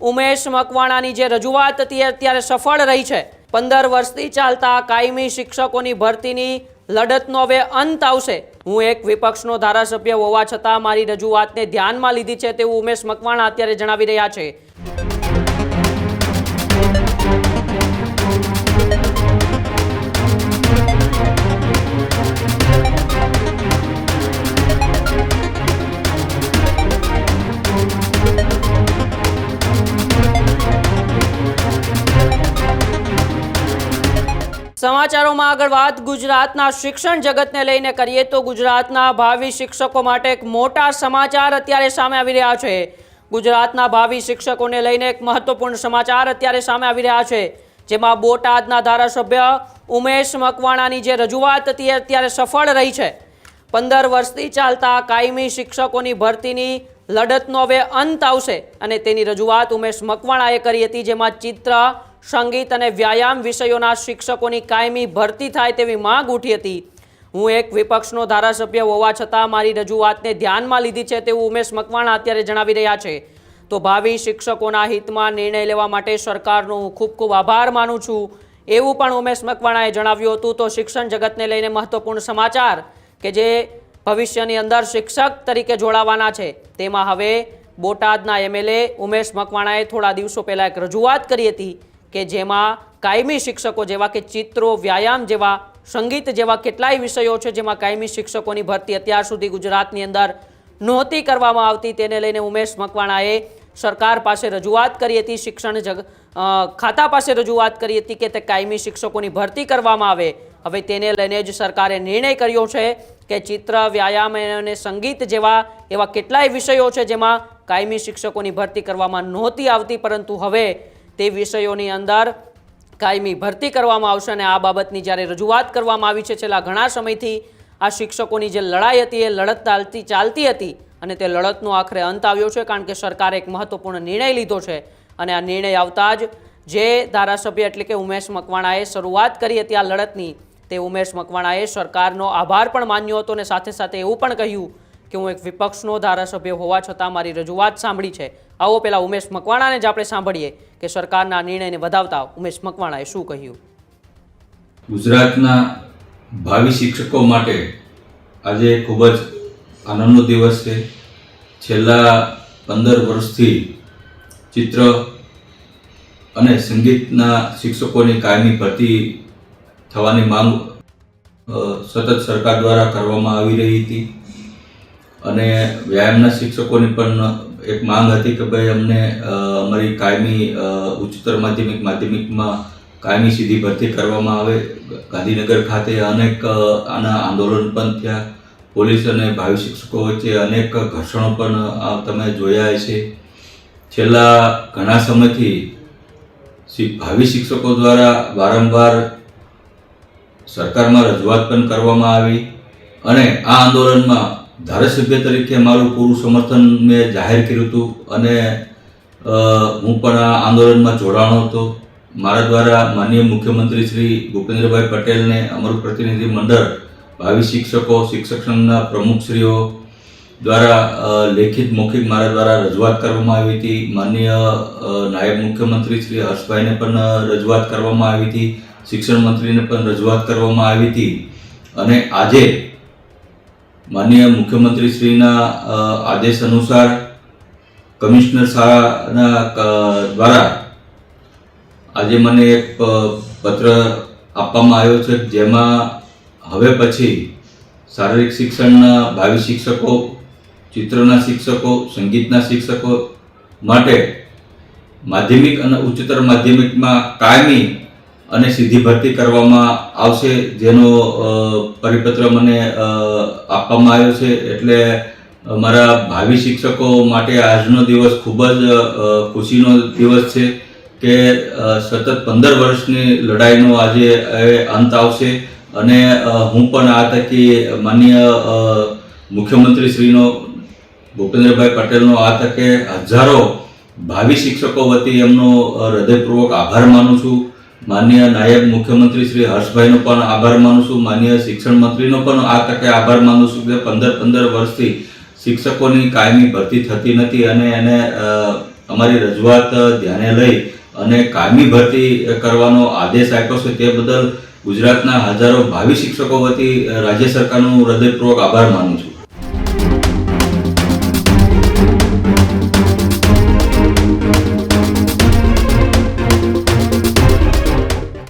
ઉમેશ મકવાણાની જે રજૂઆત હતી અત્યારે સફળ રહી છે. પંદર વર્ષથી ચાલતા કાયમી શિક્ષકોની ભરતીની લડતનો હવે અંત આવશે. હું એક વિપક્ષનો ધારાસભ્ય હોવા છતાં મારી રજૂઆતને ધ્યાનમાં લીધી છે તેવું ઉમેશ મકવાણા અત્યારે જણાવી રહ્યા છે. સમાચારોમાં આગળ વાત. ગુજરાતના શિક્ષણ જગતને લઈને કરીએ તો ગુજરાતના ભાવિ શિક્ષકો માટે એક મોટા સમાચાર અત્યારે સામે આવી રહ્યા છે. ગુજરાતના ભાવિ શિક્ષકોને લઈને એક મહત્વપૂર્ણ સમાચાર અત્યારે સામે આવી રહ્યા છે. જેમાં બોટાદના ધારાસભ્ય ઉમેશ મકવાણાની જે રજૂઆત હતી અત્યારે સફળ રહી છે. પંદર વર્ષથી ચાલતા કાયમી શિક્ષકોની ભરતીની લડતનો હવે અંત આવશે. અને તેની રજૂઆત ઉમેશ મકવાણાએ કરી હતી, જેમાં ચિત્ર સંગીત અને વ્યાયામ વિષયોના શિક્ષકોની કાયમી ભરતી થાય તેવી માંગ ઉઠી હતી. હું એક વિપક્ષનો ધારાસભ્ય હોવા છતાં મારી રજૂઆતને ધ્યાનમાં લીધી છે તેવું ઉમેશ મકવાણા અત્યારે જણાવી રહ્યા છે. તો ભાવિ શિક્ષકોના હિતમાં નિર્ણય લેવા માટે સરકારનો હું ખૂબ ખૂબ આભાર માનું છું. એવું પણ ઉમેશ મકવાણાએ જણાવ્યું હતું. તો શિક્ષણ જગતને લઈને મહત્વપૂર્ણ સમાચાર કે જે ભવિષ્યની અંદર શિક્ષક તરીકે જોડાવાના છે. તેમાં હવે બોટાદના એમએલએ ઉમેશ મકવાણાએ થોડા દિવસો પહેલાં એક રજૂઆત કરી હતી. કે જેમાં કાયમી શિક્ષકો જેવા કે ચિત્રો, વ્યાયામ જેવા, સંગીત જેવા કેટલાય વિષયો છે જેમાં કાયમી શિક્ષકોની ભરતી અત્યાર સુધી ગુજરાતની અંદર નહોતી કરવામાં આવતી. તેને લઈને ઉમેશ મકવાણાએ સરકાર પાસે રજૂઆત કરી હતી, શિક્ષણ જગ ખાતા પાસે રજૂઆત કરી હતી કે તે કાયમી શિક્ષકોની ભરતી કરવામાં આવે. હવે તેને લઈને જ સરકારે નિર્ણય કર્યો છે કે ચિત્ર, વ્યાયામ અને સંગીત જેવા એવા કેટલાય વિષયો છે જેમાં કાયમી શિક્ષકોની ભરતી કરવામાં નહોતી આવતી. પરંતુ હવે તે વિષયોની અંદર કાયમી ભરતી કરવામાં આવશે અને આ બાબતની જ્યારે રજૂઆત કરવામાં આવી છે, છેલ્લા ઘણા સમયથી આ શિક્ષકોની જે લડાઈ હતી, એ લડત ચાલતી ચાલતી હતી અને તે લડતનો આખરે અંત આવ્યો છે કારણ કે સરકારે એક મહત્વપૂર્ણ નિર્ણય લીધો છે અને આ નિર્ણય આવતા જ જે ધારાસભ્ય એટલે કે ઉમેશ મકવાણાએ શરૂઆત કરી હતી આ લડતની, તે ઉમેશ મકવાણાએ સરકારનો આભાર પણ માન્યો હતો અને સાથે સાથે એવું પણ કહ્યું કે હું એક વિપક્ષનો ધારાસભ્ય હોવા છતાં મારી રજૂઆત સાંભળી છે. આવો પહેલાં ઉમેશ મકવાણાને જ આપણે સાંભળીએ કે સરકારના નિર્ણયને વધાવતા ઉમેશ મકવાણાએ શું કહ્યું? ગુજરાતના ભાવિ શિક્ષકો માટે આજે ખૂબ જ આનંદનો દિવસ છે. છેલ્લા પંદર વર્ષથી ચિત્ર અને સંગીતના શિક્ષકોની કાયમી ભરતી થવાની માંગ સતત સરકાર દ્વારા કરવામાં આવી રહી હતી. અને વ્યાયામના શિક્ષકોની પણ એક માંગ હતી કે ભાઈ અમને અમારી કાયમી ઉચ્ચતર માધ્યમિક, માધ્યમિકમાં કાયમી સીધી ભરતી કરવામાં આવે. ગાંધીનગર ખાતે અનેક આના આંદોલન પણ થયા. પોલીસ અને ભાવિ શિક્ષકો વચ્ચે અનેક ઘર્ષણો પણ તમે જોયા છે છેલ્લા ઘણા સમયથી ભાવિ શિક્ષકો દ્વારા વારંવાર સરકારમાં રજૂઆત પણ કરવામાં આવી. અને આ આંદોલનમાં ધારાસભ્ય તરીકે મારું પૂરું સમર્થન મેં જાહેર કર્યું હતું અને હું પણ આ આંદોલનમાં જોડાણો હતો. મારા દ્વારા માનનીય મુખ્યમંત્રી શ્રી ભૂપેન્દ્રભાઈ પટેલને અમારું પ્રતિનિધિ મંડળ, ભાવિ શિક્ષકો, શિક્ષક સંઘના પ્રમુખશ્રીઓ દ્વારા લેખિત મૌખિક મારા દ્વારા રજૂઆત કરવામાં આવી હતી. માનનીય નાયબ મુખ્યમંત્રી શ્રી હર્ષભાઈને પણ રજૂઆત કરવામાં આવી હતી. શિક્ષણ મંત્રીને પણ રજૂઆત કરવામાં આવી હતી. અને આજે માનનીય મુખ્યમંત્રી શ્રીના આદેશ અનુસાર કમિશનર શાળાના દ્વારા આજે મને એક પત્ર આપવામાં આવ્યો છે, જેમાં હવે પછી શારીરિક શિક્ષણના ભાવિ શિક્ષકો, ચિત્રના શિક્ષકો, સંગીતના શિક્ષકો માટે માધ્યમિક અને ઉચ્ચતર માધ્યમિકમાં કાયમી અને સીધી ભરતી કરવામાં આવશે, જેનો પરિપત્ર મને આપવામાં આવ્યો છે. એટલે મારા ભાવિ શિક્ષકો માટે આજનો દિવસ ખૂબ જ ખુશીનો દિવસ છે કે સતત પંદર વર્ષની લડાઈનો આજે અંત આવશે. અને હું પણ આ તકી માનનીય મુખ્યમંત્રીશ્રીનો મુખ્યમંત્રી શ્રીનો, ભૂપેન્દ્રભાઈ પટેલનો આ તકે હજારો ભાવિ શિક્ષકો વતી એમનો હૃદયપૂર્વક આભાર માનું છું. માનનીય નાયબ મુખ્યમંત્રી શ્રી હર્ષભાઈનો પણ આભાર માનું છું. માનનીય શિક્ષણ મંત્રીનો પણ આ તકે આભાર માનું છું કે પંદર પંદર વર્ષથી શિક્ષકોની કાયમી ભરતી થતી નથી અને એને અમારી રજૂઆત ધ્યાને લઈ અને કાયમી ભરતી કરવાનો આદેશ આપ્યો છે તે બદલ ગુજરાતના હજારો ભાવિ શિક્ષકો વતી રાજ્ય સરકારનું હૃદયપૂર્વક આભાર માનું છું.